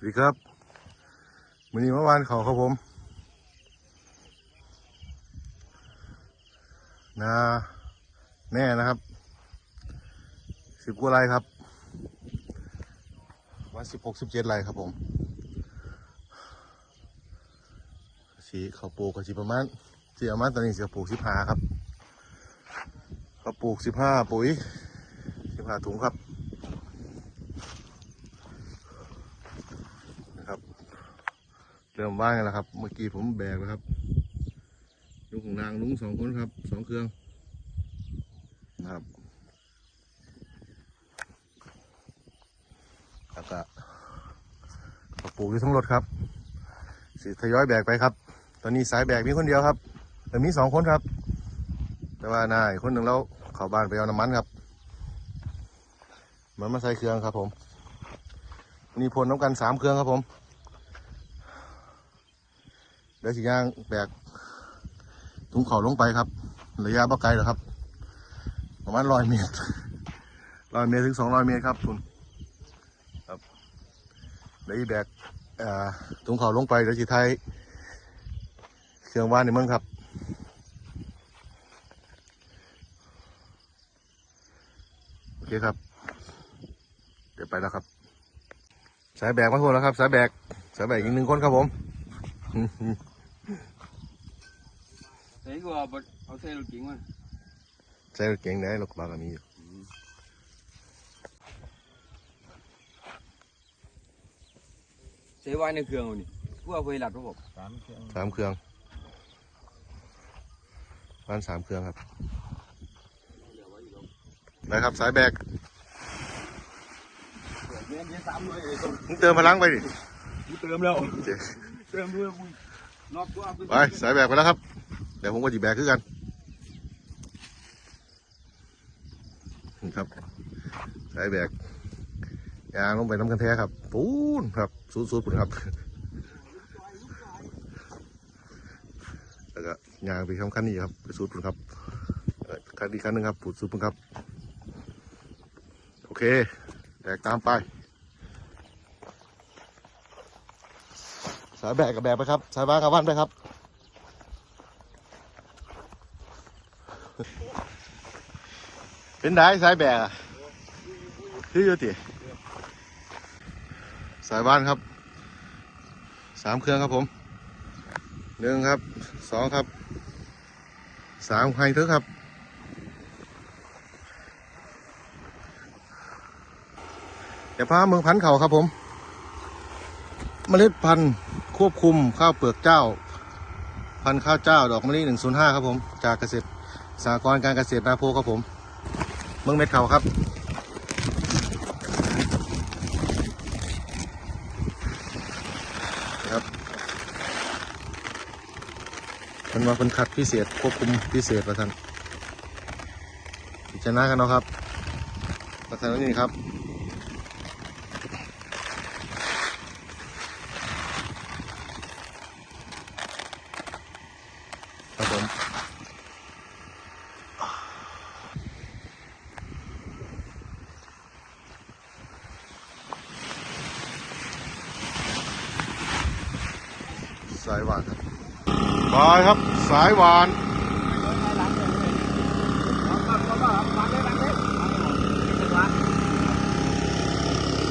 สวัสดีครับวันนี้เมื่อวานเขาครับผมนาแน่นะครับสิบกว่าไรครับวันสิบหกสิบเจ็ดไรครับผมสีเขาปลูกก็สีประมาณสีประมาณตอนนี้สีปลูกสิบห้าครับเขาปลูกสิบห้าปุ๋ยสิบห้าถุงครับ เริ่มว่างแล้วครับ เมื่อกี้ผมแบกแล้วครับลุงของนางลุงสองคนครับสองเครื่องนะครับแล้วก็กระปูที่ทั้งรถครับสิทยอยแบกไปครับ ตอนนี้สายแบกมีคนเดียวครับ แต่มีสองคนครับ แต่ว่านายคนหนึ่งแล้วเข้าบ้านไปเอาน้ำมันครับ มันมาใส่เครื่องครับผมนี่พลน้ำกันสามเครื่องครับผม เดี๋ยวสิย่างแบกถุงเขาลงไปครับระยะบ่ไกลหรอครับ ประมาณร้อยเมตรร้อยเมตรถึงสองร้อยเมตรครับคุณครับเดี๋ยวแบกถุงเขาลงไปเดี๋ยวสิไทยเครื่องว่านในเมืองครับโอเคครับ เดี๋ยวไปแล้วครับ สายแบกมาทั่วแล้วครับ สายแบกสายแบกอีกหนึ่งคนครับผม ใส่ก็เอาบ่เอาใส่รถเก๋งมันใช้รถเก่งได้รถกระบะก็มีอยู่ใส่ไว้ในเครื่องเอานี่กูเอาไปหลัดพวกผมสามเครื่องบ้านสามเครื่องครับนะครับสายแบกเงี้ยเงี้ยสามเลยมึงเติมพลังไปดิกูเติมแล้วโอเคเติมด้วยกูนอกกูเอาไปสายแบกไปแล้วครับ เดี๋ยวผมก็จีแบกขึ้นกันครับสายแบกยางลงไปน้ำกันแท้ครับปูนครับสูดสูดปุ่นครับ แล้วก็ยางไปข้างคันนี้ครับไปสูดปุ่นครับเอ่อคันอีกคันหนึ่งครับปูดสูดปุ่นครับ โอเคแบกตามไปสายแบกกับแบกไปครับ สายบ้านกับบ้านไปครับ เป็นได้สายแบกอะคืออยู่ติสายบ้านครับสามเครื่องครับผมหนึ่งครับสองครับสามไฮเถอะครับเดี๋ยวพาเมืองพันธุ์เขาครับผม เมล็ดพันธุ์ควบคุมข้าวเปลือกเจ้า พันธุ์ข้าวเจ้าดอกมะลิ105 ครับผม จากเกษตร สากรการเกษตรนาโพครับผมเมืองเม็ดเขาครับ ครับมันว่าเป็นขัดพิเศษควบคุมพิเศษประท่านพิจารณากันเนาะครับประธานนี่ครับผม สายหวานครับบายครับสายหวาน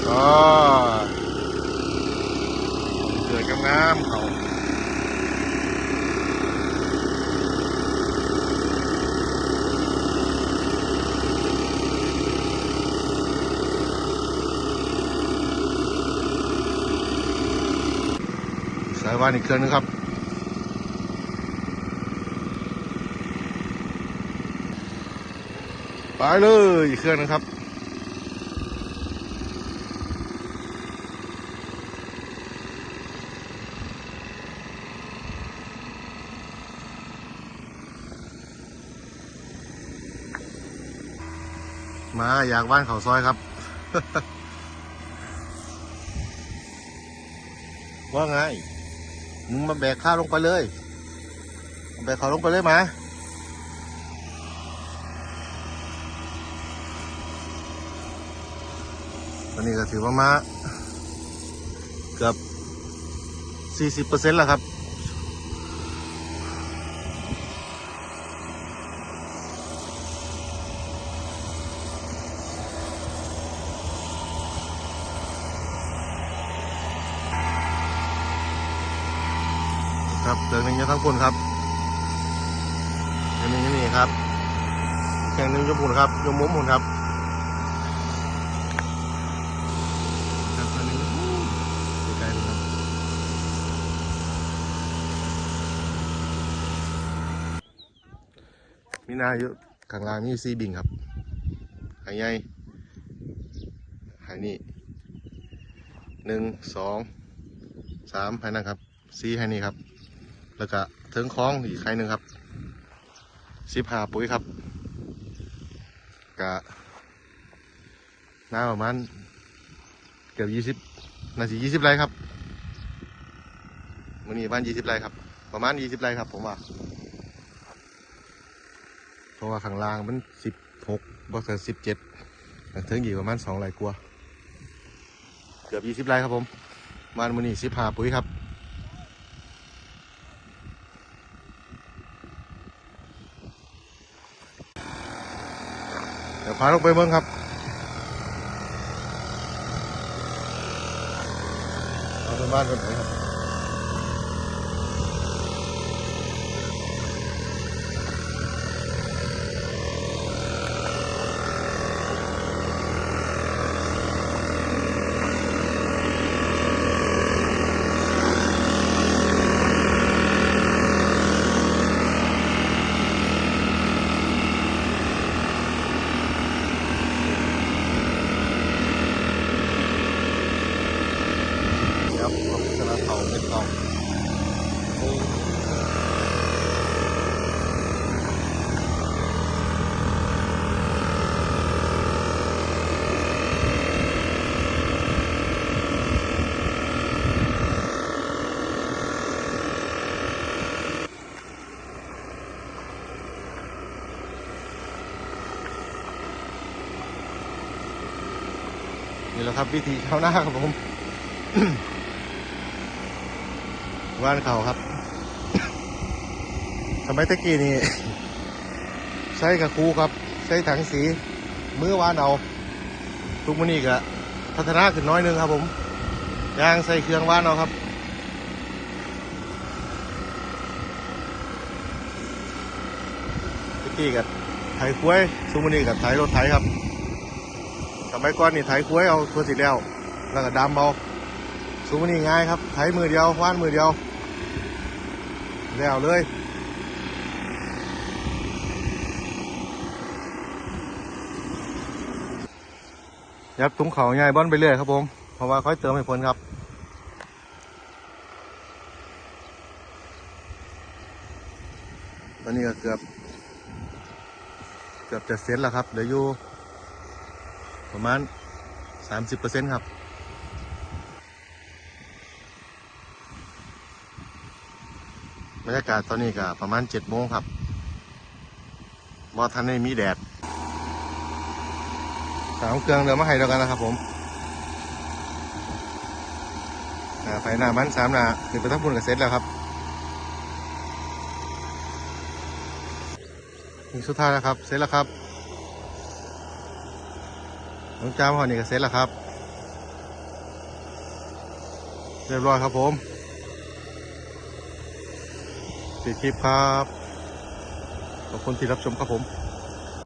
อ่าเกิดกับน้ำเขาายวานอีกเครื่องนึงครับ ไปเลยอีกเครื่องนึงครับมาอยากบ้านเขาซอยครับ ว่าไง มึงมาแบกข้าวลงไปเลยแบกเขาลงไปเลยมาตอนนี้ก็ถือว่ามาเกือบสี่สิบเปอร์เซ็นต์แล้วครับ ครับเดือนหนึ่งจะทั้งคนครับเดือนหนึ่งจะนี่ครับแข่งหนึ่งยมหมุนครับยมมุมหมุนครับครับตอนนี้ไกลๆเลยครับมีนาอยู่ข้างล่างนี่ซีบิงครับหายใหญ่หายนี่หนึ่งสองสามหายนั่นครับซีหายนี่ครับ แล้วก็เทิงคล้องอีกใครหนึ่งครับสิบหาปุ๋ยครับกะน้าประมาณเกือบยี่สิบนาทียี่สิบไรครับมื่อนี้บ้านยี่สิบไรครับ ประมาณยี่สิบไรครับผมว่าเพราะว่าข้างล่างมันสิบหกบวกกับสิบเจ็ดเทิงอีกประมาณสองไรกลัว เกือบยี่สิบไรครับผมบ้านมื่อนี้สิบหาปุ๋ยครับ เดี๋ยว พาลงไปเบิ้งครับเอาไปบ้านกันไปครับครับขอบคุณ สำหรับเขาเป็นกล่องนี่แหละครับวิธีชาวนาครับผม ว่านเขาครับสมัยตะกี้นี่ใช้กับครูครับ ใช้ถังสีมือว่านเอา ทุกมื้อนี้ก็พัฒนาขึ้นน้อยนึงครับผมยางใส่เครื่องว่านเอาครับตะกี้กับไถคุ้ยทุกมื้อนี้กับไถรถไถครับสมัยก่อนนี่ไถคุ้ยเอาตัวสีแล้ว แล้วก็ดำเอาทุกมื้อนี้ง่ายครับไถมือเดียวว่านมือเดียว แล้วเลยยับถุงเขาใหญ่บ้อนไปเรื่อยครับผมเพราะว่าค่อยเติมให้พ้นครับตอนนี้ก็เกือบ เกือบจะเสร็จแล้วครับเหลืออยู่ประมาณ30%ครับ บรรยากาศตอนนี้ก็ประมาณเจ็ดโมงครับบอทันได้มีแดดสามเครื่องเดี๋ยวมาให้แล้วกันนะครับผมอ่าไฟหน้ามันสามหน้าหนึ่งไปทั้งพุ่นกับเสร็จแล้วครับนี่สุดท้ายแล้วครับเสร็จแล้วครับน้องจ้ามหอนี่ก็เสร็จแล้วครับ เรียบร้อยครับผม ปิดคลิปครับ ขอบคุณที่รับชมครับผม